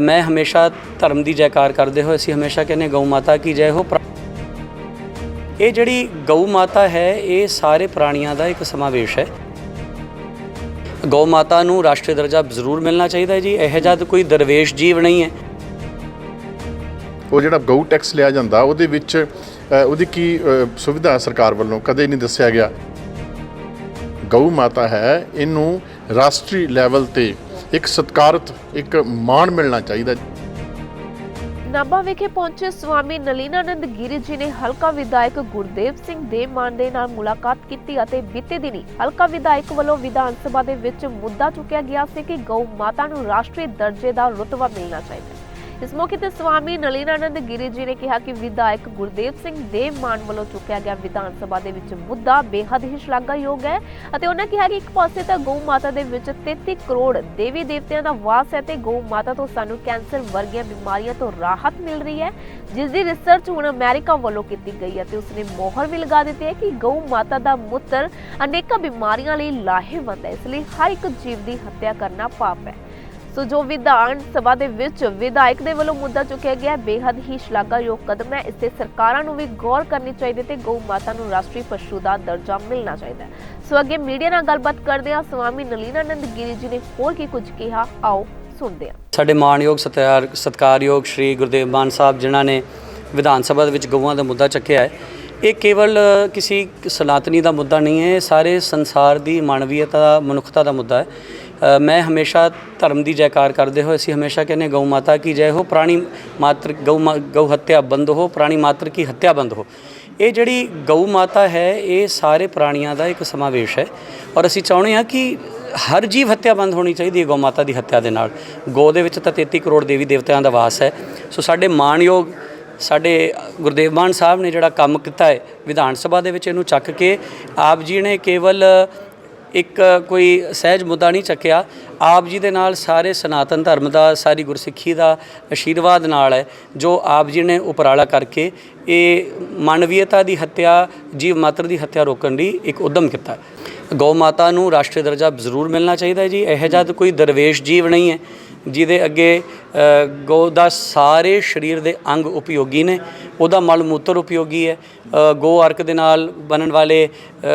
ਮੈਂ ਹਮੇਸ਼ਾ ਧਰਮ ਦੀ ਜੈਕਾਰ ਕਰਦੇ ਹੋਏ ਅਸੀਂ ਹਮੇਸ਼ਾ ਕਹਿੰਦੇ ਗਊ ਮਾਤਾ ਕੀ ਜੈ ਹੋ ਇਹ ਜਿਹੜੀ ਗਊ ਮਾਤਾ ਹੈ, ਇਹ ਸਾਰੇ ਪ੍ਰਾਣੀਆਂ ਦਾ ਇੱਕ ਸਮਾਵੇਸ਼ ਹੈ। ਗਊ ਮਾਤਾ ਨੂੰ ਰਾਸ਼ਟਰੀ ਦਰਜਾ ਜ਼ਰੂਰ ਮਿਲਣਾ ਚਾਹੀਦਾ ਹੈ ਜੀ, ਇਹ ਜਦ ਕੋਈ ਦਰਵੇਸ਼ ਜੀਵ ਨਹੀਂ ਹੈ। ਉਹ ਜਿਹੜਾ ਗਊ ਟੈਕਸ ਲਿਆ ਜਾਂਦਾ, ਉਹਦੇ ਵਿੱਚ ਉਹਦੀ ਕੀ ਸੁਵਿਧਾ ਹੈ ਸਰਕਾਰ ਵੱਲੋਂ, ਕਦੇ ਨਹੀਂ ਦੱਸਿਆ ਗਿਆ। ਗਊ ਮਾਤਾ ਹੈ, ਇਹਨੂੰ ਰਾਸ਼ਟਰੀ ਲੈਵਲ ਤੇ ਇੱਕ ਸਤਿਕਾਰਤ, ਇੱਕ ਮਾਣ ਮਿਲਣਾ ਚਾਹੀਦਾ ਨਾਭਾ ਵਿਖੇ ਪਹੁੰਚੇ ਸਵਾਮੀ ਨਲੀਨਾਨੰਦ ਗਿਰੀ ਜੀ ਨੇ ਹਲਕਾ ਵਿਧਾਇਕ ਗੁਰਦੇਵ ਸਿੰਘ ਦੇ ਮਾਨ ਦੇ ਨਾਲ ਮੁਲਾਕਾਤ ਕੀਤੀ ਅਤੇ ਬੀਤੇ ਦਿਨੀ ਹਲਕਾ ਵਿਧਾਇਕ ਵੱਲੋਂ ਵਿਧਾਨ ਸਭਾ ਦੇ ਵਿੱਚ ਮੁੱਦਾ ਚੁੱਕਿਆ ਗਿਆ ਸੀ ਕਿ ਗਊ ਮਾਤਾ ਨੂੰ ਰਾਸ਼ਟਰੀ ਦਰਜੇ ਦਾ ਰੁਤਬਾ ਮਿਲਣਾ ਚਾਹੀਦਾ ਹੈ। ਇਸ ਮੌਕੇ ਤੇ ਸਵਾਮੀ ਨਲੀਨਾਨੰਦ ਗਿਰੀ ਜੀ ਨੇ ਕਿਹਾ ਕਿ ਵਿਧਾਇਕ ਗੁਰਦੇਵ ਸਿੰਘ ਦੇ ਮਾਨ ਵੱਲੋਂ ਚੁੱਕਿਆ ਗਿਆ ਵਿਧਾਨ ਸਭਾ ਦੇ ਵਿੱਚ ਮੁੱਦਾ ਬੇਹੱਦ ਹੀ ਸ਼ਲਾਘਾਯੋਗ ਹੈ ਅਤੇ ਉਹਨਾਂ ਕਿਹਾ ਕਿ ਇੱਕ ਪਾਸੇ ਤਾਂ ਗਊ ਮਾਤਾ ਦੇ ਵਿੱਚ 33 ਕਰੋੜ ਦੇਵੀ ਦੇਵਤਿਆਂ ਦਾ ਵਾਸ ਹੈ ਤੇ ਗਊ ਮਾਤਾ ਤੋਂ ਸਾਨੂੰ ਕੈਂਸਰ ਵਰਗੀਆਂ ਬਿਮਾਰੀਆਂ ਤੋਂ ਰਾਹਤ ਮਿਲ ਰਹੀ ਹੈ, ਜਿਸ ਦੀ ਰਿਸਰਚ ਹੁਣ ਅਮਰੀਕਾ ਵੱਲੋਂ ਕੀਤੀ ਗਈ ਹੈ ਤੇ ਉਸਨੇ ਮੋਹਰ ਵੀ ਲਗਾ ਦਿੱਤੀ ਹੈ ਕਿ ਗਊ ਮਾਤਾ ਦਾ ਮੂਤਰ ਅਨੇਕਾਂ ਬਿਮਾਰੀਆਂ ਲਈ ਲਾਹੇਵੰਦ ਹੈ, ਇਸ ਲਈ ਹਰ ਇੱਕ ਜੀਵ ਦੀ ਹੱਤਿਆ ਕਰਨਾ ਪਾਪ ਹੈ। ਸੋ ਜੋ ਵਿਧਾਨ ਸਭਾ ਦੇ ਵਿੱਚ ਵਿਧਾਇਕ ਦੇ ਵੱਲੋਂ ਮੁੱਦਾ ਚੁੱਕਿਆ ਗਿਆ ਬੇਹੱਦ ਹੀ ਸ਼ਲਾਘਾਯੋਗ ਕਦਮ ਹੈ। ਇਸ ਤੇ ਸਰਕਾਰਾਂ ਨੂੰ ਵੀ ਗੌਰ ਕਰਨੀ ਚਾਹੀਦੀ ਤੇ ਗਊ ਮਾਤਾ ਨੂੰ ਰਾਸ਼ਟਰੀ ਪਸ਼ੂ ਦਾ ਦਰਜਾ ਮਿਲਣਾ ਚਾਹੀਦਾ ਸੋ ਅੱਗੇ ਮੀਡੀਆ ਨਾਲ ਗੱਲਬਾਤ ਕਰਦੇ ਹਾਂ। ਸਵਾਮੀ ਨਲੀਨਾਨੰਦ ਗਿਰੀ ਜੀ ਨੇ ਹੋਰ ਕੀ ਕੁਝ ਕਿਹਾ, ਆਓ ਸੁਣਦੇ ਹਾਂ। ਸਾਡੇ ਮਾਣਯੋਗ ਸਤਿਕਾਰ ਸਤਿਕਾਰਯੋਗ ਸ਼੍ਰੀ ਗੁਰਦੇਵ ਮਾਨ ਸਾਹਿਬ ਜਿਨ੍ਹਾਂ ਨੇ ਵਿਧਾਨ ਸਭਾ ਦੇ ਵਿੱਚ ਗਊਆਂ ਦਾ ਮੁੱਦਾ ਚੱਕਿਆ ਹੈ, ਇਹ ਕੇਵਲ ਕਿਸੇ ਸਨਾਤਨੀ ਦਾ ਮੁੱਦਾ ਨਹੀਂ ਹੈ, ਇਹ ਸਾਰੇ ਸੰਸਾਰ ਦੀ ਮਾਨਵੀਅਤਾ ਮਨੁੱਖਤਾ ਦਾ ਮੁੱਦਾ ਹੈ। ਮੈਂ ਹਮੇਸ਼ਾ ਧਰਮ ਦੀ ਜੈਕਾਰ ਕਰਦੇ ਹੋਏ ਅਸੀਂ ਹਮੇਸ਼ਾ ਕਹਿੰਦੇ ਗਊ ਮਾਤਾ ਕੀ ਜੈ ਹੋ, ਪ੍ਰਾਣੀ ਮਾਤਰ, ਗਊ ਮਾ- ਗਊ ਹੱਤਿਆ ਬੰਦ ਹੋ, ਪ੍ਰਾਣੀ ਮਾਤਰ ਕੀ ਹੱਤਿਆ ਬੰਦ ਹੋ। ਇਹ ਜਿਹੜੀ ਗਊ ਮਾਤਾ ਹੈ, ਇਹ ਸਾਰੇ ਪ੍ਰਾਣੀਆਂ ਦਾ ਇੱਕ ਸਮਾਵੇਸ਼ ਹੈ ਔਰ ਅਸੀਂ ਚਾਹੁੰਦੇ ਹਾਂ ਕਿ ਹਰ ਜੀਵ ਹੱਤਿਆ ਬੰਦ ਹੋਣੀ ਚਾਹੀਦੀ ਹੈ ਗਊ ਮਾਤਾ ਦੀ ਹੱਤਿਆ ਦੇ ਨਾਲ। ਗੋ ਦੇ ਵਿੱਚ ਤਾਂ 33 ਕਰੋੜ ਦੇਵੀ ਦੇਵਤਿਆਂ ਦਾ ਵਾਸ ਹੈ। ਸੋ ਸਾਡੇ ਮਾਣਯੋਗ, ਸਾਡੇ ਗੁਰਦੇਵ ਮਾਨ ਸਾਹਿਬ ਨੇ ਜਿਹੜਾ ਕੰਮ ਕੀਤਾ ਹੈ, ਵਿਧਾਨ ਸਭਾ ਦੇ ਵਿੱਚ ਇਹਨੂੰ ਚੱਕ ਕੇ ਆਪ ਜੀ ਨੇ ਕੇਵਲ ਇੱਕ ਕੋਈ ਸਹਿਜ ਮੁੱਦਾ ਨਹੀਂ ਚੱਕਿਆ। ਆਪ ਜੀ ਦੇ ਨਾਲ ਸਾਰੇ ਸਨਾਤਨ ਧਰਮ ਦਾ ਸਾਰੀ ਗੁਰਸਿੱਖੀ ਦਾ ਆਸ਼ੀਰਵਾਦ ਨਾਲ ਹੈ ਜੋ ਆਪ ਜੀ ਨੇ ਉਪਰਾਲਾ ਕਰਕੇ ਇਹ ਮਾਨਵੀਅਤਾ ਦੀ ਹੱਤਿਆ ਜੀਵ ਮਾਤਰ ਦੀ ਹੱਤਿਆ ਰੋਕਣ ਲਈ ਇੱਕ ਉਦਮ ਕੀਤਾ ਗਊ ਮਾਤਾ ਨੂੰ ਰਾਸ਼ਟਰੀ ਦਰਜਾ ਜ਼ਰੂਰ ਮਿਲਣਾ ਚਾਹੀਦਾ ਹੈ ਜੀ। ਇਹ ਜਦ ਕੋਈ ਦਰਵੇਸ਼ ਜੀਵ ਨਹੀਂ ਹੈ ਜਿਹਦੇ ਅੱਗੇ ਗਊ ਦਾ ਸਾਰੇ ਸਰੀਰ ਦੇ ਅੰਗ ਉਪਯੋਗੀ ਨੇ ਉਹਦਾ ਮਲ ਮੂਤਰ ਉਪਯੋਗੀ ਹੈ ਅ, ਗੋ ਅਰਕ ਦੇ ਨਾਲ ਬਣਨ ਵਾਲੇ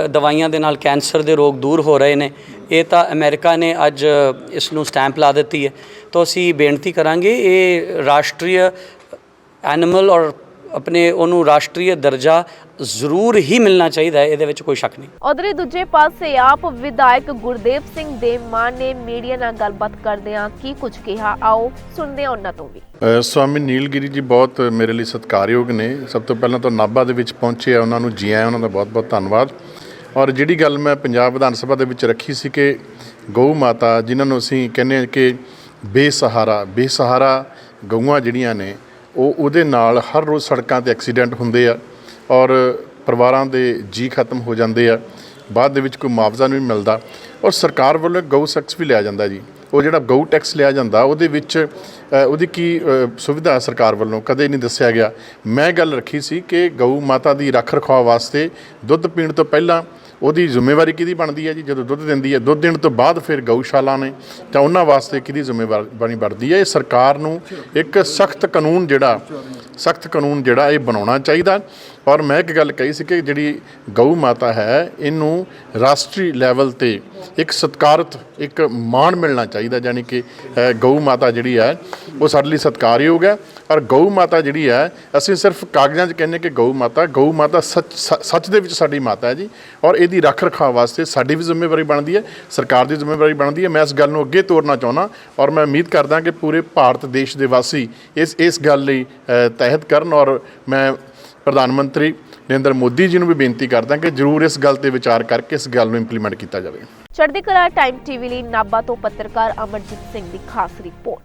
ਦਵਾਈਆਂ ਦੇ ਨਾਲ ਕੈਂਸਰ ਦੇ ਰੋਗ ਦੂਰ ਹੋ ਰਹੇ ਨੇ। ਇਹ ਤਾਂ ਅਮਰੀਕਾ ਨੇ ਅੱਜ ਇਸ ਨੂੰ ਸਟੈਂਪ ਲਾ ਦਿੱਤੀ ਹੈ। ਤਾਂ ਅਸੀਂ ਬੇਨਤੀ ਕਰਾਂਗੇ ਇਹ ਰਾਸ਼ਟਰੀ ਐਨੀਮਲ ਔਰ ਆਪਣੇ ਉਹਨੂੰ ਰਾਸ਼ਟਰੀ ਦਰਜਾ ਜ਼ਰੂਰ ਹੀ ਮਿਲਣਾ ਚਾਹੀਦਾ ਹੈ ਇਹਦੇ ਵਿੱਚ ਕੋਈ ਸ਼ੱਕ ਨਹੀਂ। ਉਧਰੇ ਦੂਜੇ ਪਾਸੇ ਆਪ ਵਿਧਾਇਕ ਗੁਰਦੇਵ ਸਿੰਘ ਦੇ ਮਾਨ ਨੇ ਮੀਡੀਆ ਨਾਲ ਗੱਲਬਾਤ ਕਰਦੇ ਹਾਂ ਕੀ ਕੁਝ ਕਿਹਾ ਆਓ ਸੁਣਦੇ ਹਾਂ ਉਹਨਾਂ ਤੋਂ ਵੀ। ਸਵਾਮੀ ਨੀਲਗਿਰੀ ਜੀ ਬਹੁਤ ਮੇਰੇ ਲਈ ਸਤਿਕਾਰਯੋਗ ਨੇ। ਸਭ ਤੋਂ ਪਹਿਲਾਂ ਤਾਂ ਨਾਭਾ ਦੇ ਵਿੱਚ ਪਹੁੰਚੇ ਆ ਉਹਨਾਂ ਨੂੰ ਜੀ ਆਇਆਂ ਉਹਨਾਂ ਦਾ ਬਹੁਤ-ਬਹੁਤ ਧੰਨਵਾਦ। ਔਰ ਜਿਹੜੀ ਗੱਲ ਮੈਂ ਪੰਜਾਬ ਵਿਧਾਨ ਸਭਾ ਦੇ ਵਿੱਚ ਰੱਖੀ ਸੀ ਕਿ ਗਊ ਮਾਤਾ, ਜਿਨ੍ਹਾਂ ਨੂੰ ਅਸੀਂ ਕਹਿੰਦੇ ਹਾਂ ਕਿ ਬੇਸਹਾਰਾ ਬੇਸਹਾਰਾ ਗਊਆਂ ਜਿਹੜੀਆਂ ਨੇ, ਉਹ ਉਹਦੇ ਨਾਲ ਹਰ ਰੋਜ਼ ਸੜਕਾਂ ਤੇ ਐਕਸੀਡੈਂਟ ਹੁੰਦੇ ਆ ਔਰ ਪਰਿਵਾਰਾਂ ਦੇ ਜੀ ਖਤਮ ਹੋ ਜਾਂਦੇ ਆ। ਬਾਅਦ ਦੇ ਵਿੱਚ ਕੋਈ ਮੁਆਵਜ਼ਾ ਨਹੀਂ ਮਿਲਦਾ ਔਰ ਸਰਕਾਰ ਵੱਲੋਂ ਗਊ ਸੈਕਸ ਵੀ ਲਿਆ ਜਾਂਦਾ ਜੀ। ਉਹ ਜਿਹੜਾ ਗਊ ਟੈਕਸ ਲਿਆ ਜਾਂਦਾ, ਉਹਦੇ ਵਿੱਚ ਉਹਦੀ ਕੀ ਸੁਵਿਧਾ ਸਰਕਾਰ ਵੱਲੋਂ? ਕਦੇ ਨਹੀਂ ਦੱਸਿਆ ਗਿਆ। ਮੈਂ ਗੱਲ ਰੱਖੀ ਸੀ ਕਿ ਗਊ ਮਾਤਾ ਦੀ ਰੱਖ ਰਖਾਅ ਵਾਸਤੇ ਦੁੱਧ ਪੀਣ ਤੋਂ ਪਹਿਲਾਂ ਉਹਦੀ ਜ਼ਿੰਮੇਵਾਰੀ ਕਿਹਦੀ ਬਣਦੀ ਹੈ ਜੀ? ਜਦੋਂ ਦੁੱਧ ਦਿੰਦੀ ਹੈ, ਦੁੱਧ ਦੇਣ ਤੋਂ ਬਾਅਦ ਫਿਰ ਗਊਸ਼ਾਲਾ ਨੇ, ਤਾਂ ਉਹਨਾਂ ਵਾਸਤੇ ਕਿਹਦੀ ਜ਼ਿੰਮੇਵਾਰੀ ਬਣਦੀ ਹੈ? ਇਹ ਸਰਕਾਰ ਨੂੰ ਇੱਕ ਸਖਤ ਕਾਨੂੰਨ ਜਿਹੜਾ, ਸਖਤ ਕਾਨੂੰਨ ਜਿਹੜਾ ਇਹ ਬਣਾਉਣਾ ਚਾਹੀਦਾ। ਔਰ ਮੈਂ ਇੱਕ ਗੱਲ ਕਹੀ ਸੀ ਕਿ ਜਿਹੜੀ ਗਊ ਮਾਤਾ ਹੈ, ਇਹਨੂੰ ਰਾਸ਼ਟਰੀ ਲੈਵਲ ਤੇ ਇੱਕ ਸਤਿਕਾਰਤ, ਇੱਕ ਮਾਣ ਮਿਲਣਾ ਚਾਹੀਦਾ, ਯਾਨੀ ਕਿ ਗਊ ਮਾਤਾ ਜਿਹੜੀ ਹੈ, ਉਹ ਸਾਡੇ ਲਈ ਸਤਿਕਾਰਯੋਗ ਹੈ। ਔਰ ਗਊ ਮਾਤਾ ਜਿਹੜੀ ਹੈ, ਅਸੀਂ ਸਿਰਫ ਕਾਗਜ਼ਾਂ 'ਚ ਕਹਿੰਦੇ ਕਿ ਗਊ ਮਾਤਾ ਗਊ ਮਾਤਾ ਸੱਚ, ਸ- ਸੱਚ ਦੇ ਵਿੱਚ ਸਾਡੀ ਮਾਤਾ ਹੈ ਜੀ। ਔਰ ਇਹਦੀ ਰੱਖ ਰਖਾਅ ਵਾਸਤੇ ਸਾਡੀ ਵੀ ਜ਼ਿੰਮੇਵਾਰੀ ਬਣਦੀ ਹੈ, ਸਰਕਾਰ ਦੀ ਜ਼ਿੰਮੇਵਾਰੀ ਬਣਦੀ ਹੈ। ਮੈਂ ਇਸ ਗੱਲ ਨੂੰ ਅੱਗੇ ਤੋਰਨਾ ਚਾਹੁੰਦਾ, ਔਰ ਮੈਂ ਉਮੀਦ ਕਰਦਾ ਕਿ ਪੂਰੇ ਭਾਰਤ ਦੇਸ਼ ਦੇ ਵਾਸੀ ਇਸ ਇਸ ਗੱਲ ਲਈ ਤਹਿਤ ਕਰਨ। ਔਰ ਮੈਂ ਪ੍ਰਧਾਨ ਮੰਤਰੀ ਨਰਿੰਦਰ ਮੋਦੀ ਜੀ ਨੂੰ ਵੀ ਬੇਨਤੀ ਕਰਦਾ ਕਿ ਜ਼ਰੂਰ ਇਸ ਗੱਲ ਤੇ ਵਿਚਾਰ ਕਰਕੇ ਇਸ ਗੱਲ ਨੂੰ ਇੰਪਲੀਮੈਂਟ ਕੀਤਾ ਜਾਵੇ। ਚੜ੍ਹਦੀ ਕਲਾ ਟਾਈਮ ਟੀਵੀ ਲਈ ਨਾਭਾ ਤੋਂ ਪੱਤਰਕਾਰ ਅਮਰਜੀਤ ਸਿੰਘ ਦੀ ਖਾਸ ਰਿਪੋਰਟ।